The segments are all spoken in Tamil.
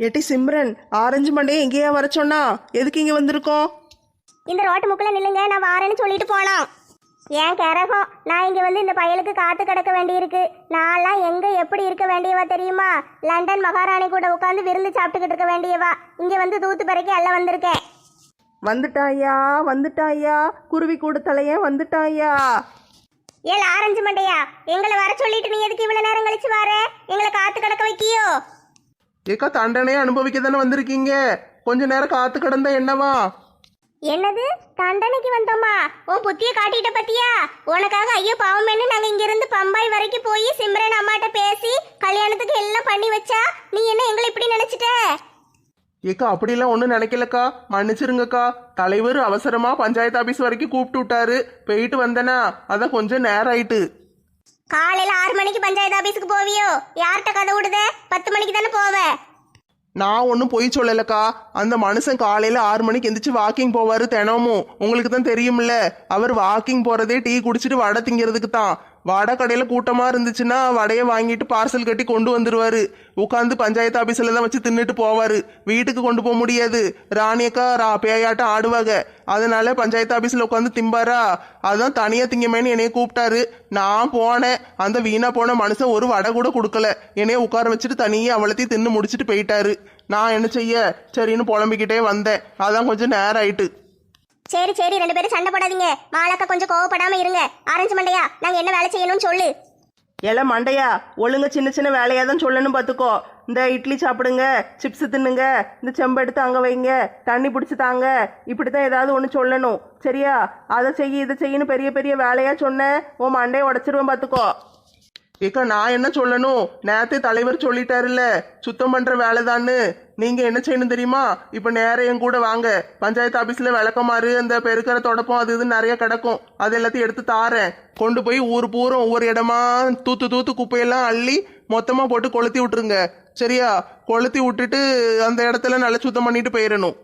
ஏட்டி சிம்ரன் ஆரஞ்சு மண்டையை எங்கேயா வர சொன்னா? எதுக்கு இங்க வந்திருக்கோம்? இந்த ரோட்டு முக்கில் நில்லுங்க நான் வாரேன்னு சொல்லிட்டு போனோம் ஏன் கரகம்? நான் இங்க வந்து இந்த பயலுக்கு காத்து கிடக்க வேண்டியிருக்கு. நான்லாம் எங்க எப்படி இருக்க வேண்டியவா தெரியுமா? லண்டன் மகாராணி கூட உட்காந்து விருந்து சாப்பிட்டுக்கிட்டு இருக்க வேண்டியவா? இங்க வந்து தூத்து பறக்கி எல்லாம் வந்திருக்கேன் வந்துட்டாயா? வந்துட்டாயா? குருவி கூட தலையன் வந்துட்டாயா? ஏல ஆரஞ்சு மண்டையா? எங்களை வர சொல்லிட்டு நீ எதுக்கு இவ்வளவு நேரம் கழிச்சு வர? எங்களை காத்து கிடக்க வைக்கியோ? ஏக்கா தண்டனையை அனுபவிக்க தானே வந்திருக்கீங்க? கொஞ்ச நேரம் காத்து கிடந்தா என்னவா? என்னது? தண்டனைக்கு வந்தோமா? உன் புத்திய காட்டிட்ட பத்தியா? உனக்காக ஐயோ பாவமேன்னு நாங்க இங்க இருந்து பம்பாய் வரைக்கும் போய் சிம்ரன் அம்மாட்ட பேசி கல்யாணத்துக்கு எல்லாம் பண்ணி வச்சா நீ என்ன எங்களை இப்படி நினைச்சிட்ட? ஏக்கா அப்படிலாம் ஒன்றும் நினைக்கலக்கா. மன்னிச்சிருங்கக்கா. தலைவர் அவசரமா பஞ்சாயத்து ஆபீஸ் வரைக்கும் கூப்பிட்டு விட்டாரு. போயிட்டு வந்தனா? அதான் கொஞ்சம் நேரம் ஆயிட்டு. காலையில ஆறு மணிக்கு பஞ்சாயத்து ஆபீஸுக்கு போவியோ? யார்கிட்ட கதை விடுத? பத்து மணிக்கு தானே போவ? நான் ஒன்றும் பொய் சொல்லலக்கா. அந்த மனுஷன் காலையில் ஆறு மணிக்கு எந்திரிச்சு வாக்கிங் போவார் தினமும். உங்களுக்கு தான் தெரியும்ல. அவர் வாக்கிங் போகிறதே டீ குடிச்சிட்டு வடை திங்கிறதுக்கு தான். வடை கடையில் கூட்டமாக இருந்துச்சுன்னா வடையை வாங்கிட்டு பார்சல் கட்டி கொண்டு வந்துருவாரு. உட்காந்து பஞ்சாயத்து ஆஃபீஸில் தான் வச்சு தின்னுட்டு போவார். வீட்டுக்கு கொண்டு போக முடியாது. ராணியக்கா ரா பேயாட்டம் ஆடுவாங்க. அதனால பஞ்சாயத்து ஆஃபீஸில் உட்காந்து திம்பாரா? அதுதான் தனியாக திங்கமேனு என்னைய கூப்பிட்டாரு. நான் போனேன். அந்த வீணா போன மனுஷன் ஒரு வடை கூட கொடுக்கல. என்னைய உட்கார வச்சுட்டு தனியாக அவளத்தையும் தின்னு முடிச்சிட்டு போயிட்டாரு. நான் என்ன செய்ய? சரின்னு புலம்பிக்கிட்டே வந்தேன். அதான் கொஞ்சம் நேரம் ஆயிட்டு. சரி சரி ரெண்டு பேரும் சண்டை போடாதீங்க. மாலாக்கா கொஞ்சம் கோவப்படாம இருங்க. ஆரஞ்சு மண்டையா நாங்க என்ன வேலை செய்யணும்னு சொல்லு. ஏல மண்டையா ஒழுங்க சின்ன சின்ன வேலையா தான் சொல்லணும் பார்த்துக்கோ இந்த இட்லி சாப்பிடுங்க சிப்ஸ் தின்னுங்க இந்த செம்பு எடுத்து அங்கே வைங்க தண்ணி பிடிச்சி தாங்க. இப்படி தான் ஏதாவது ஒன்று சொல்லணும். சரியா? அதை செய்ய இதை செய்யணும் பெரிய பெரிய வேலையா சொன்னேன் உன் மண்டையை உடச்சிருவேன் பார்த்துக்கோ ஏக்கா நான் என்ன சொல்லணும்? நேத்து தலைவர் சொல்லிட்டாருல்ல சுத்தம் பண்ற வேலைதான்னு. நீங்க என்ன செய்யணும் தெரியுமா? இப்ப நேரம் என் கூட வாங்க. பஞ்சாயத்து ஆபீஸ்ல விளக்கமாறு அந்த பெருக்கிற தொடப்பம் அது இது நிறைய கிடக்கும். அது எல்லாத்தையும் எடுத்து தாரேன். கொண்டு போய் ஊர் பூரம் ஒவ்வொரு இடமா தூத்து தூத்து குப்பையெல்லாம் அள்ளி மொத்தமா போட்டு கொளுத்தி விட்டுருங்க. சரியா? கொளுத்தி விட்டுட்டு அந்த இடத்துல நல்லா சுத்தம் பண்ணிட்டு போயிடணும்.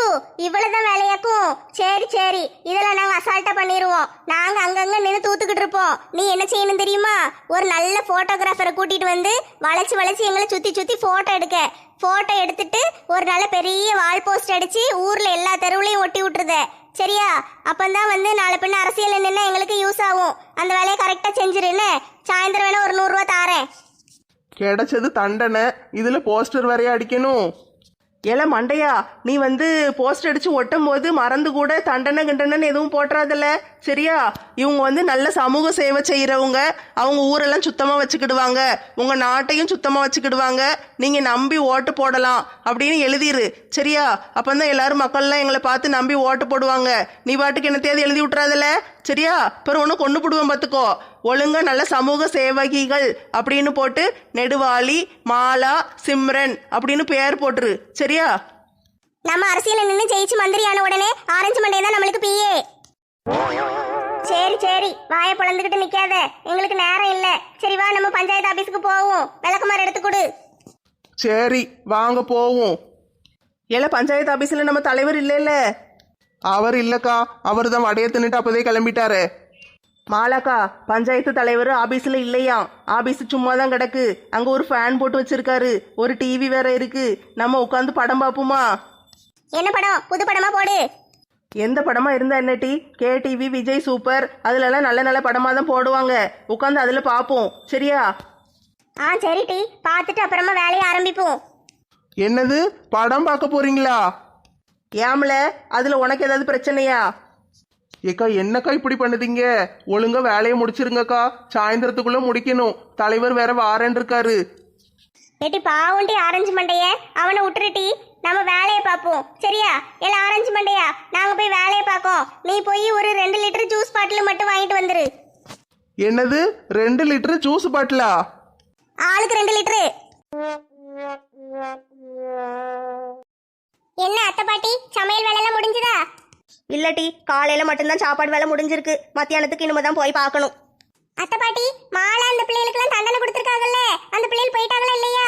தூ இவ்வளவுதான் வேலையாக்கும் சரி சரி. இதெல்லாம் நாங்க அசால்ட்டா பண்ணிடுவோம் நாங்க அங்கங்க நின்று தூத்துக்கிட்டு இருப்போம். நீ என்ன செய்யணும் தெரியுமா? ஒரு நல்ல போட்டோகிராஃபரை கூட்டிட்டு வந்து வளைச்சு வளைச்சு எங்களை சுத்தி சுத்தி போட்டோ எடுக்க. போட்டோ எடுத்துட்டு ஒரு நல்ல பெரிய வால் போஸ்ட் அடிச்சு ஊர்ல எல்லா தெருவுலையும் ஒட்டி விட்டுருத. சரியா? அப்பந்தான் வந்து நாளை பின்ன அரசியல் நின்று எங்களுக்கு யூஸ் ஆகும். அந்த வேலையை கரெக்டா செஞ்சிருன்னு சாயந்தரம் வேணா ஒரு நூறுரூவா தாரேன். கிடைச்சது தண்டனை. இதுல போஸ்டர் வரைய அடிக்கணும்? ஏல மண்டையா நீ வந்து போஸ்ட் அடிச்சு ஒட்டும் போது மறந்து கூட தண்டனை கிண்டனன்னு எதுவும் போட்டுறாதில்ல? சரியா? இவங்க வந்து நல்ல சமூக சேவை செய்யறவங்க அவங்க ஊரெல்லாம் சுத்தமா வச்சுக்கிடுவாங்க. உங்க நாட்டையும் சுத்தமா வச்சுக்கிடுவாங்க. நீங்க நம்பி ஓட்டு போடலாம் அப்படின்னு எழுதிரு. சரியா? அப்பந்தான் எல்லாரும் மக்கள்லாம் எங்களை பார்த்து நம்பி ஓட்டு போடுவாங்க. நீ பாட்டுக்கு என்னத்தையாவது எழுதி விட்றாதில்ல சரியா? பிறகு ஒன்று கொண்டு போடுவேன் பார்த்துக்கோ ஒழுங்கா நல்ல சமூக சேவகிகள் அப்படின்னு போட்டு நெடுவாளி மாலா சிம்ரன் அப்படின்னு பேர் போட்டுரு. சரியா? நம்ம அரசியல நின்று ஜெயிச்சு மந்திரி ஆன உடனே ஆரஞ்சு மண்டே தான் நம்மளுக்கு பிஏ சரி சரி. வாயை பொழந்துக்கிட்டு நிக்காத. எங்களுக்கு நேரம் இல்ல. சரி வா நம்ம பஞ்சாயத்து ஆபீஸ்க்கு போவோம். விளக்குமாறு எடுத்து கொடு. சரி வாங்க போவோம். ஏல பஞ்சாயத்து ஆபீஸ்ல நம்ம தலைவர் இல்லைல்ல அவர் இல்லக்கா. அவர் தான் வடைய தின்னுட்டு அப்போதே கிளம்பிட்டாரு. மாலாக்கா பஞ்சாயத்து தலைவர் ஆபீஸ்ல இல்லையா? ஆபீஸ் சும்மா தான் கிடக்கு. அங்க ஒரு ஃபேன் போட்டு வச்சிருக்காரு. ஒரு டிவி வேற இருக்கு. நம்ம உட்காந்து படம் பார்ப்போமா? என்ன படம்? புது படமா போடு. எந்த படமா இருந்தா என்ன D? K TV Vijay super. அதுல எல்லாம் நல்ல நல்ல படமா தான் போடுவாங்க. உட்காந்து அதுல பார்ப்போம். சரியா? ஆ சரி டி. பார்த்துட்டு அப்புறமா வேலையை ஆரம்பிப்போம். என்னது? படம் பார்க்க போறீங்களா? ஏம்ல அதுல உனக்கு ஏதாவது பிரச்சனையா? ஏக்கா என்னக்கா இப்படி பண்ணுதீங்க? ஒழுங்கா வேலையை முடிச்சிருங்கக்கா. சாயந்தரத்துக்குள்ள முடிக்கணும். தலைவர் வேற வாரேன் இருக்காரு. ஏட்டி பாவுண்டி ஆரஞ்சு மண்டைய. அவனை விட்டுருட்டி. நம்ம வேலையை பார்ப்போம். சரியா? இல்ல ஆரஞ்சு மண்டையா? நாங்க போய் வேலையை பார்க்கோம். நீ போய் ஒரு ரெண்டு லிட்டர் ஜூஸ் பாட்டில் மட்டும் வாங்கிட்டு வந்துரு. என்னது? ரெண்டு லிட்டர் ஜூஸ் பாட்டிலா? ஆளுக்கு ரெண்டு லிட்டரு. என்ன அத்தை பாட்டி? சமையல் வேலை எல்லாம் முடிஞ்சுதா? இல்லட்டி காலையில மட்டும்தான் சாப்பாடு வேலை முடிஞ்சிருக்கு. மத்தியானத்துக்கு இனிமே தான் போய் பார்க்கணும். அத்தை பாட்டி மாலா அந்த பிள்ளைகளுக்கு தண்டனை கொடுத்துருக்காங்கல்ல? அந்த பிள்ளைகள் போயிட்டாங்களா இல்லையா?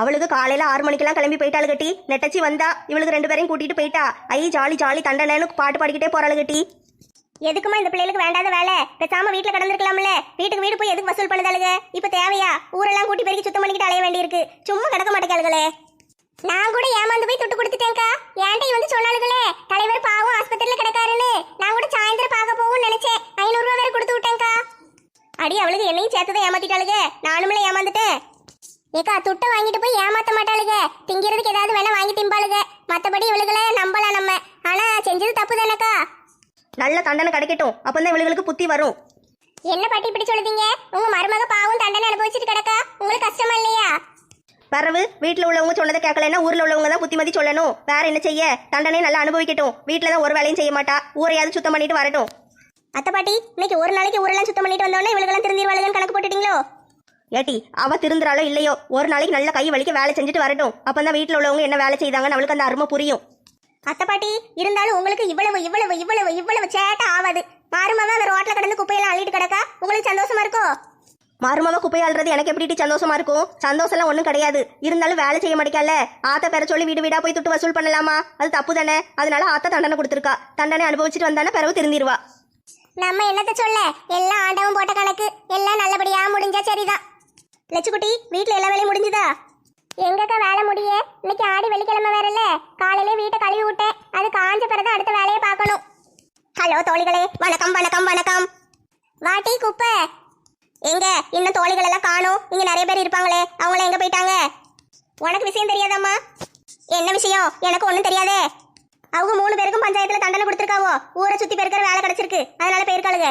அவளுக்கு காலையில ஆறு மணிக்கெல்லாம் கிளம்பி போயிட்டாளு கட்டி. நெட்டச்சி வந்தா இவளுக்கு ரெண்டு பேரையும் கூட்டிட்டு போயிட்டா. ஐ ஜாலி ஜாலி தண்டனைன்னு பாட்டு பாடிக்கிட்டே போறாளு கட்டி. எதுக்குமா இந்த பிள்ளைகளுக்கு வேண்டாத வேலை? பேசாம வீட்டுல கிடந்திருக்கலாம்ல. வீட்டுக்கு வீடு போய் எதுக்கு வசூல் பண்ணுதாளுங்க இப்ப தேவையா? ஊரெல்லாம் கூட்டி பெருக்கி சுத்தம் பண்ணிக்கிட்டு அலைய வேண்டியிருக்கு. சும்மா கிடக்க மாட்டேங்காளுகளே நான் கூட ஏமாந்து போய் துட்டு கொடுத்துட்டேன்க்கா. ஏன்டி வந்து சொன்னாலுங்களே தலைவர் பாவம் ஆஸ்பத்திரியில கிடக்காருன்னு. நான் கூட சாயந்தரம் பார்க்க போகும்னு நினைச்சேன். ஐநூறு ரூபா வேற கொடுத்து விட்டேன்க்கா. அடி அவளுக்கு என்னையும் சேர்த்துதான் ஏமாத்திட்டாளுங்க. நானும்ல ஏமாந்துட்டேன். ஏக்கா துட்டை வாங்கிட்டு போய் ஏமாத்த மாட்டாளுங்க. திங்கிறதுக்கு ஏதாவது வேணா வாங்கி திம்பாளுங்க. மத்தபடி இவளுகளை நம்பலாம் நம்ம. ஆனா செஞ்சது தப்பு தானக்கா. நல்ல தண்டனை கிடைக்கட்டும். அப்பதான் இவளுகளுக்கு புத்தி வரும். என்ன பாட்டி இப்படி சொல்லுதீங்க? உங்க மருமக பாவம் தண்டனை அனுபவிச்சுட்டு கிடக்கா? உங்களுக்கு கஷ்டமா இல்லையா? பிறவு வீட்டில் உள்ளவங்க சொன்னதை கேட்கலன்னா ஊரில் உள்ளவங்க தான் புத்திமதி சொல்லணும். வேற என்ன செய்ய? தண்டனை நல்லா அனுபவிக்கட்டும். வீட்டில் தான் ஒரு வேலையும் செய்ய மாட்டா. ஊரையாவது சுத்தம் பண்ணிட்டு வரட்டும். அத்தை பாட்டி இன்னைக்கு ஒரு நாளைக்கு ஊரெல்லாம் சுத்தம் பண்ணிட்டு வந்தோடனே இவளுக்கெல்லாம் திருந்திருவாளுங்கன்னு கணக்கு போட்டுட்டீங்களோ? ஏட்டி அவ திருந்துறாளோ இல்லையோ ஒரு நாளைக்கு நல்ல கை வலிக்க வேலை செஞ்சுட்டு வரட்டும். அப்பதான் வீட்டில் உள்ளவங்க என்ன வேலை செய்தாங்கன்னு அவளுக்கு அந்த அருமை புரியும். அத்தை பாட்டி இருந்தாலும் உங்களுக்கு இவ்வளவு இவ்வளவு இவ்வளவு இவ்வளவு சேட்டை ஆகாது மருமக அந்த ரோட்ல கிடந்து குப்பையெல்லாம் அள்ளிட்டு கிடக்கா? உங்களுக்கு சந்தோஷமா இருக்கோ? மருமவ குப்பையாள்றது எனக்கு எப்படி சந்தோஷமா இருக்கும்? சந்தோஷம்லாம் ஒன்றும் கிடையாது. இருந்தாலும் வேலை செய்ய மாட்டேங்கல ஆத்த பெற சொல்லி வீடு வீடா போய் துட்டு வசூல் பண்ணலாமா? அது தப்பு தானே. அதனால ஆத்த தண்டனை கொடுத்துருக்கா. தண்டனை அனுபவிச்சுட்டு வந்தானே பிறகு திருந்திருவா. நம்ம என்னத்த சொல்ல? எல்லாம் ஆண்டவன் போட்ட கணக்கு. எல்லாம் நல்லபடியா முடிஞ்சா சரிதான். லட்சுக்குட்டி வீட்ல எல்லா வேலையும் முடிஞ்சுதா? எங்கக்கா வேலை முடிய? இன்னைக்கு ஆடி வெள்ளிக்கிழமை வேறல்ல. காலையிலே வீட்டை கழுவி விட்டேன். அது காஞ்ச பிறகு அடுத்த வேலையை பார்க்கணும். ஹலோ தோழிகளே வணக்கம் வணக்கம் வணக்கம். வாட்டி குப்பை. எங்க? இன்னும் தோழிகள் எல்லாம் காணும். இங்க நிறைய பேர் இருப்பாங்களே. அவங்கள எங்க போயிட்டாங்க? உனக்கு விஷயம் தெரியாதாம்மா? என்ன விஷயம்? எனக்கு ஒண்ணும் தெரியாதே. அவங்க மூணு பேருக்கும் பஞ்சாயத்துல தண்டனை கொடுத்துருக்காவோ? ஊரை சுத்தி பெருக்கிற வேலை கிடைச்சிருக்கு. அதனால போயிருக்காளுங்க.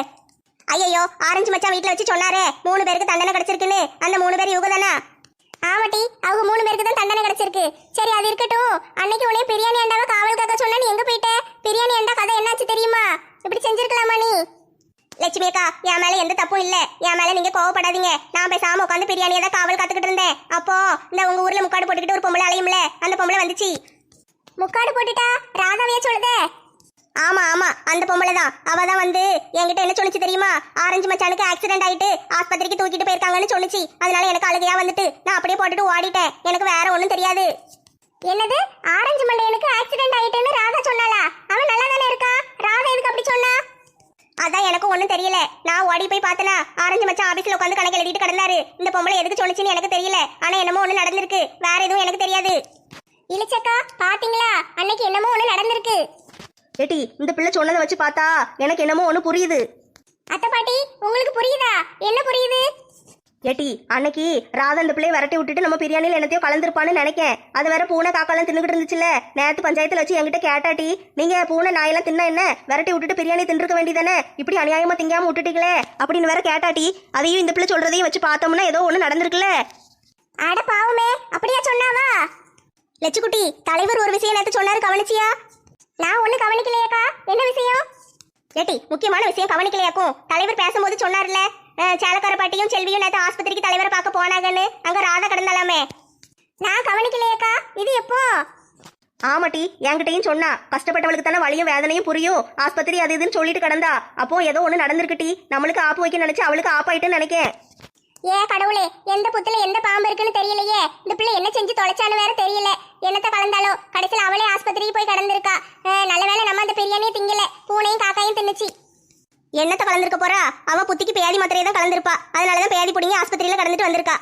ஐயோ ஆரஞ்சு மச்சான் வீட்டில் வச்சு சொன்னாரே. மூணு பேருக்கு தண்டனை கிடைச்சிருக்குன்னு. அந்த மூணு பேர் இவங்க தானா? ஆமாட்டி அவங்க மூணு பேருக்கு தான் தண்டனை கிடைச்சிருக்கு. சரி அது இருக்கட்டும். அன்னைக்கு உனே பிரியாணி அண்டாவை காவலுக்காக சொன்னா நீ எங்க போயிட்ட? பிரியாணி அண்டா கதை என்னாச்சு தெரியுமா? இப்படி செஞ்சிருக்கலாமா நீ? லட்சுமி அக்கா என் மேல எந்த தப்பும் இல்ல. என் மேல நீங்க கோவப்படாதீங்க. நான் பேசாம உட்காந்து பிரியாணியை தான் காவல் காத்துக்கிட்டு இருந்தேன். அப்போ இந்த உங்க ஊர்ல முக்காடு போட்டுக்கிட்டு ஒரு பொம்பளை அலையும்ல? அந்த பொம்பளை வந்துச்சு. முக்காடு போட்டுட்டா? ராதாவையே சொல்லுதே. ஆமா ஆமா. அந்த பொம்பளை தான். அவ தான் வந்து என்கிட்ட என்ன சொல்லுச்சு தெரியுமா? ஆரஞ்சு மச்சானுக்கு ஆக்சிடென்ட் ஆயிட்டு ஆஸ்பத்திரிக்கு தூக்கிட்டு போயிருக்காங்கன்னு சொல்லுச்சு அதனால எனக்கு அழுகையா வந்துட்டு. நான் அப்படியே போட்டுட்டு ஓடிட்டேன். எனக்கு வேற ஒண்ணும் தெரியாது. என்னது? ஆரஞ்சு மண்டையனுக்கு ஆக்சிடென்ட் ஆயிட்டுன்னு ராதா சொன்னாளா? அவன் நல்லா தானே இருக்கா? ராதா எதுக்கு அப்படி சொன்னா? அதான் எனக்கு ஒண்ணும் தெரியல. நான் ஓடி போய் பார்த்தனா ஆரஞ்சு மச்சான் ஆபீஸ்ல உட்காந்து கணக்கு எழுதிட்டு கிடந்தாரு. இந்த பொம்பளை எதுக்கு சொல்லுச்சுன்னு எனக்கு தெரியல. ஆனா என்னமோ ஒண்ணு நடந்திருக்கு. வேற எதுவும் எனக்கு தெரியாது. இளிச்சக்கா பாத்தீங்களா? அன்னைக்கு என்னமோ ஒண்ணு நடந்திருக்கு. ஏட்டி இந்த பிள்ளை சொன்னதை வச்சு பார்த்தா எனக்கு என்னமோ ஒன்று புரியுது. அத்தை பாட்டி உங்களுக்கு புரியுதா? என்ன புரியுது? ஏட்டி அன்னைக்கு ராதா அந்த பிள்ளையை விரட்டி விட்டுட்டு நம்ம பிரியாணியில் என்னத்தையோ கலந்துருப்பான்னு நினைக்கேன். அது வேற பூனை காக்காலாம் தின்னுக்கிட்டு இருந்துச்சுல்ல. நேத்து பஞ்சாயத்துல வச்சு என்கிட்ட கேட்டாட்டி நீங்க பூனை நாயெல்லாம் தின்னா என்ன? விரட்டி விட்டுட்டு பிரியாணி தின்னுக்க வேண்டியதானே? இப்படி அநியாயமா திங்காம விட்டுட்டீங்களே? அப்படின்னு வேற கேட்டாட்டி அதையும் இந்த பிள்ளை சொல்றதையும் வச்சு பார்த்தோம்னா ஏதோ ஒன்று நடந்திருக்குல்ல? அட பாவமே அப்படியா சொன்னாவா? லட்சுக்குட்டி தலைவர் ஒரு விஷயம் நேத்து சொன்னாரு கவனிச்சியா? நான் ஒண்ணு கவனிக்கலையாக்கா. என்ன விஷயம்? ஏட்டி முக்கியமான விஷயம் கவனிக்கலையாக்கும். தலைவர் பேசும்போது சொன்னார்ல சேலக்கார பாட்டியும் செல்வியும் நேற்று ஆஸ்பத்திரிக்கு தலைவரை பார்க்க போனாங்கன்னு. அங்க ராதா கிடந்தாலாமே. நான் கவனிக்கலையாக்கா இது எப்போ? ஆமாட்டி என்கிட்டயும் சொன்னா. கஷ்டப்பட்டவளுக்கு தானே வலியும் வேதனையும் புரியும். ஆஸ்பத்திரி அது இதுன்னு சொல்லிட்டு கிடந்தா. அப்போ ஏதோ ஒன்று நடந்திருக்குட்டி நம்மளுக்கு ஆப்பு வைக்க நினைச்சு அவளுக்கு ஆப்பாயிட்டுன்னு நினைக்கேன். ஏன் கடவுளே எந்த புத்துல எந்த பாம்பு இருக்குன்னு தெரியலையே? இந்த பிள்ளை என்ன செஞ்சு தொலைச்சான்னு வேற தெரியல. என்னத்த கலந்தாலோ கடைசியில் அவளே ஆஸ்பத்திரிக்கு போய் கடந்திருக்கா. அஹ், நல்ல வேளை நம்ம அந்த பிரியாணியை திங்கல. பூனையும் காக்காயும் தின்னுச்சு. என்னத்த கலந்துருக்க போறா? அவ புத்திக்கு பேதி மாத்திரையை தான் கலந்திருப்பா. அதனாலதான் பேதி புடிங்கி ஆஸ்பத்திரியில கடந்துட்டு வந்திருக்கா.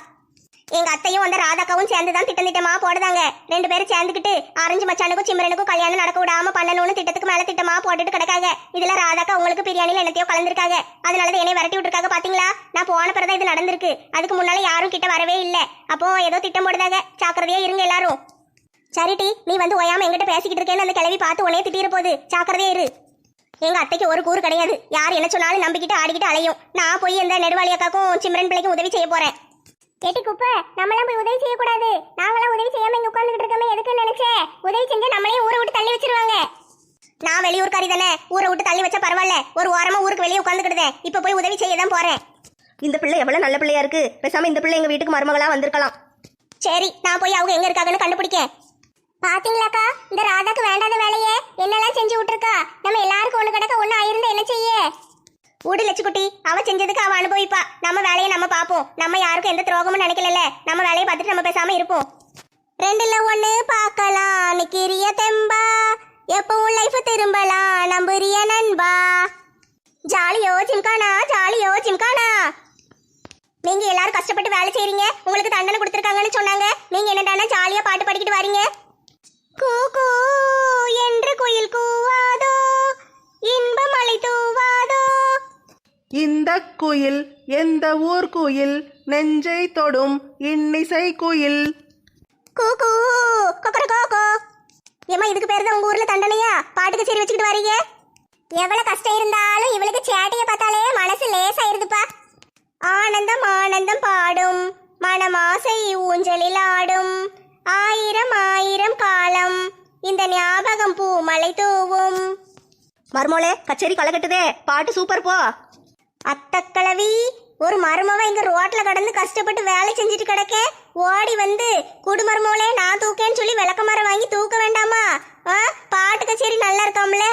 எங்க அத்தையும் அந்த ராதாக்காவும் சேர்ந்து தான் திட்டம் திட்டமா போடுதாங்க. ரெண்டு பேரும் சேர்ந்துக்கிட்டு ஆரஞ்சு மச்சானுக்கும் சிம்ரனுக்கும் கல்யாணம் நடக்க விடாம பண்ணணும்னு திட்டத்துக்கு மேல திட்டமா போட்டுட்டு கிடக்காங்க. இதுல ராதாக்கா உங்களுக்கு பிரியாணியில என்னத்தையோ கலந்திருக்காங்க. அதனாலதான் என்னை விரட்டி விட்டுருக்காங்க பாத்தீங்களா? நான் போன பிறகு இது நடந்திருக்கு. அதுக்கு முன்னால யாரும் கிட்ட வரவே இல்ல. அப்போ ஏதோ திட்டம் போடுதாங்க. ஜாக்கிரதையா இருங்க எல்லாரும். சரிட்டி நீ வந்து ஓயாம எங்கிட்ட பேசிக்கிட்டு இருக்கேன்னு அந்த கிளவி பார்த்து உடனே திட்டிர போகுது. ஜாக்கிரதையா இரு. எங்க அத்தைக்கு ஒரு கூறு கிடையாது. யார் என்ன சொன்னாலும் நம்பிக்கிட்டு ஆடிக்கிட்டு அலையும். நான் போய் இந்த நெடுவாளி அக்காக்கும் சிம்ரன் பிள்ளைக்கும் உதவி செய்ய போறேன். கேட்டி குப்பை நம்மளாம் போய் உதவி செய்யக்கூடாது. நாங்களாம் உதவி செய்யாம இங்க உட்கார்ந்துட்டு இருக்கோமே எதுக்கு நினைச்சேன் உதவி செஞ்சா நம்மளே ஊரை விட்டு தள்ளி வச்சிருவாங்க. நான் வெளியூர்காரி தானே ஊரை விட்டு தள்ளி வச்சா பரவாயில்ல. ஒரு வாரமா ஊருக்கு வெளியே உட்காந்துக்கிட்டேன் இப்ப போய் உதவி செய்ய தான் போறேன். இந்த பிள்ளை எவ்வளவு நல்ல பிள்ளையா இருக்கு. பேசாம இந்த பிள்ளை எங்க வீட்டுக்கு மருமகளா வந்திருக்கலாம். சரி நான் போய் அவங்க எங்க இருக்காங்கன்னு கண்டுபிடிக்கேன். பாத்தீங்களாக்கா இந்த ராதாக்கு வேண்டாத வேலையே. என்னெல்லாம் செஞ்சு விட்டுருக்கா? நம்ம எல்லாருக்கும் ஒண்ணு கிடக்க ஒண்ணு ஆயிருந்தா என்ன செய்ய? ஊடு லட்சுக்குட்டி அவ செஞ்சதுக்கு அவ அனுபவிப்பா. நம்ம வேலையை நம்ம பார்ப்போம். நம்ம யாருக்கும் எந்த துரோகமும் நினைக்கல நம்ம வேலையை பார்த்துட்டு நம்ம பேசாம இருப்போம். ரெண்டுல ஒண்ணு பார்க்கலாம் நிக்கிறிய தெம்பா. எப்பவும் லைஃப் திரும்பலாம் நம்புறிய நண்பா. ஜாலியோ ஜிம்கானா ஜாலியோ ஜிம்கானா. நீங்க எல்லாரும் கஷ்டப்பட்டு வேலை செய்றீங்க. உங்களுக்கு தண்டனை கொடுத்துருக்காங்கன்னு சொன்னாங்க. நீங்க என்னடானா ஜாலியா பாட்டு பாடிக்கிட்டு வரீங்க. கூ கூ. இந்த குயில் எந்த ஊர் குயில்? நெஞ்சை தொடும் இன்னிசை குயில். கூ கூ கொக்கர கோகோ ஏமா இதுக்கு பேர் தான் உங்க ஊர்ல தண்டனையா? பாட்டுக்கு சரி வச்சுக்கிட்டு வரீங்க? எவ்வளவு கஷ்டம் இருந்தாலும் இவளுக்கு சேட்டைய பார்த்தாலே மனசு லேசாயிருதுப்பா. ஆனந்தம் ஆனந்தம் பாடும். மனமாசை ஊஞ்சலில் ஆடும். ஆயிரம் ஆயிரம் காலம் இந்த ஞாபகம் பூ மலை தூவும். மருமோளே கச்சேரி களை கட்டுதே. பாட்டு சூப்பர் போ. அத்தக்கிழவி ஒரு மருமவ இங்க ரோட்ல கடந்து கஷ்டப்பட்டு வேலை செஞ்சுட்டு கிடக்க. ஓடி வந்து குடுமருமோளே நான் தூக்கேன்னு சொல்லி விளக்கமரம் வாங்கி தூக்க வேண்டாமா? ஆ பாட்டு கச்சேரி நல்லா இருக்காம்ல?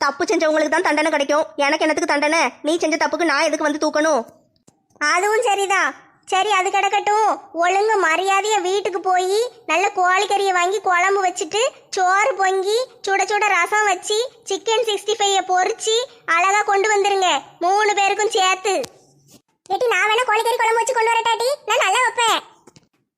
தப்பு செஞ்சவங்களுக்கு தான் தண்டனை கிடைக்கும். எனக்கு என்னத்துக்கு தண்டனை? நீ செஞ்ச தப்புக்கு நான் எதுக்கு வந்து தூக்கணும்? அதுவும் சரிதான். சரி அது கிடக்கட்டும். ஒழுங்கு மரியாதைய வீட்டுக்கு போய் நல்ல கோழிக்கறியை வாங்கி குழம்பு வச்சுட்டு சோறு பொங்கி சுட சுட ரசம் வச்சு சிக்கன் சிக்ஸ்டி ஃபைவ பொரிச்சு அழகா கொண்டு வந்துருங்க. மூணு பேருக்கும் சேர்த்து. ஏட்டி நான் வேணா கோழிக்கறி குழம்பு வச்சு கொண்டு வரட்டாட்டி நான் நல்லா வைப்பேன்.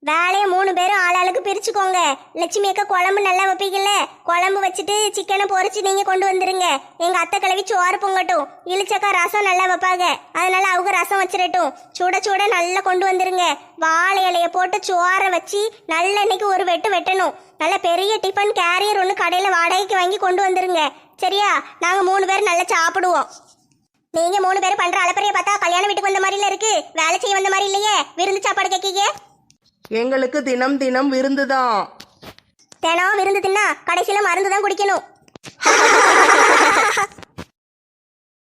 வேலையை மூணு பேரும் ஆளாளுக்கு பிரிச்சுக்கோங்க. லட்சுமி அக்கா குழம்பு நல்லா வைப்பீங்கல்ல? குழம்பு வச்சுட்டு சிக்கனை பொரிச்சு நீங்க கொண்டு வந்துருங்க. எங்க அத்தை கிளவி சோறு பொங்கட்டும். இழிச்சக்கா ரசம் நல்லா வைப்பாங்க. அதனால அவங்க ரசம் வச்சிடட்டும் சுட சுட நல்லா கொண்டு வந்துருங்க. வாழை இலைய போட்டு சோறை வச்சு நல்லெண்ணெய்க்கு ஒரு வெட்டு வெட்டணும். நல்ல பெரிய டிஃபன் கேரியர் ஒன்று கடையில் வாடகைக்கு வாங்கி கொண்டு வந்துருங்க. சரியா? நாங்கள் மூணு பேர் நல்லா சாப்பிடுவோம். நீங்க மூணு பேரும் பண்ற அலப்பறைய பார்த்தா கல்யாண வீட்டுக்கு வந்த மாதிரில இருக்கு. வேலை செய்ய வந்த மாதிரி இல்லையே. விருந்து சாப்பாடு கேக்கீங்க? எங்களுக்கு தினம் தினம் விருந்துதான். தினம் விருந்து தின்னா கடைசியில மருந்து தான் குடிக்கணும்.